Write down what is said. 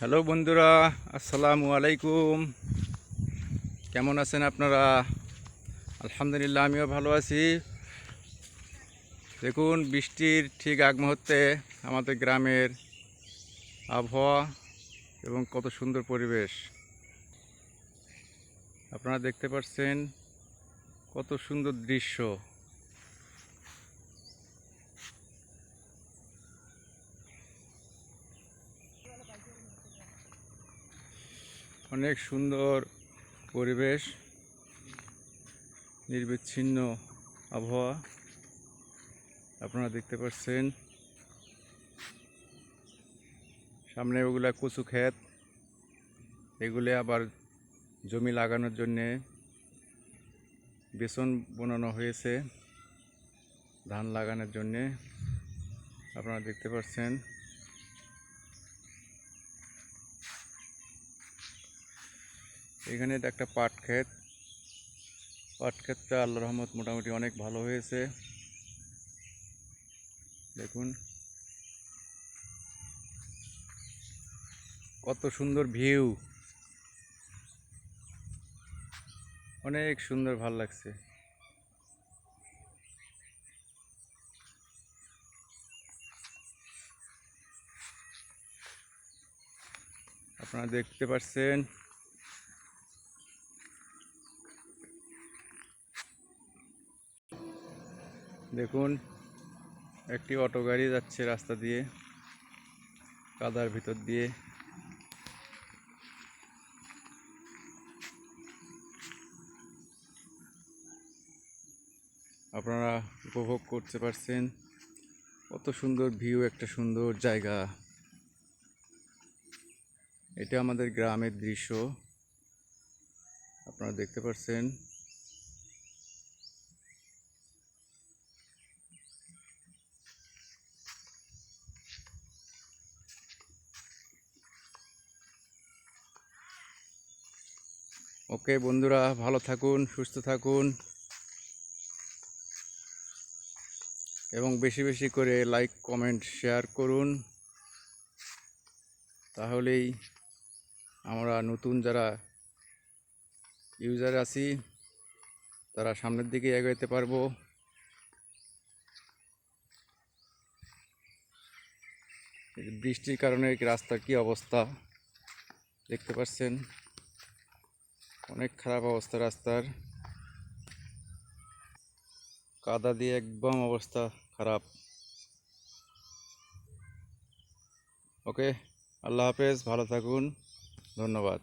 Hello বন্ধুরা, আসসালামু আলাইকুম। কেমন আছেন আপনারা? আলহামদুলিল্লাহ, আমিও ভালো আছি। দেখুন, বৃষ্টির ঠিক আগ মুহূর্তে আমাদের গ্রামের আবহাওয়া এবং কত সুন্দর পরিবেশ। আপনারা দেখতে পাচ্ছেন কত সুন্দর দৃশ্য। অনেক সুন্দর পরিবেশ, নির্বিচ্ছিন্ন আবহাওয়া আপনারা দেখতে পাচ্ছেন। সামনে ওগুলা কচু ক্ষেত, এগুলি আবার জমি লাগানোর জন্যে বেসন বোনানো হয়েছে, ধান লাগানোর জন্যে। আপনারা দেখতে পাচ্ছেন। এখানে একটা পাট ক্ষেত। পাট ক্ষেতটা আল্লাহ রহমত মোটামুটি অনেক ভালো হয়েছে। দেখুন। কত সুন্দর ভিউ। অনেক সুন্দর ভালো লাগছে। আপনারা দেখতে পাচ্ছেন দেখুন, একটি অটো গাড়ি যাচ্ছে রাস্তা দিয়ে, কাদার ভিতর দিয়ে। আপনারা উপভোগ করতে পারছেন, কত সুন্দর ভিউ, একটা সুন্দর জায়গা। এটা আমাদের গ্রামের দৃশ্য। আপনারা দেখতে পাচ্ছেন ওকে বন্ধুরা, ভালো থাকুন, সুস্থ থাকুন। এবং বেশি বেশি করে লাইক কমেন্ট শেয়ার করুন। তাহলেই আমরা নতুন যারা ইউজার আছি, তারা সামনের দিকে এগোতে পারব। বৃষ্টির কারণে রাস্তার কি অবস্থা, দেখতে পাচ্ছেন? অনেক খারাপ অবস্থা রাস্তার। কাদা দিয়ে একদম অবস্থা খারাপ। ওকে, আল্লাহ হাফেজ, ভালো থাকুন, ধন্যবাদ।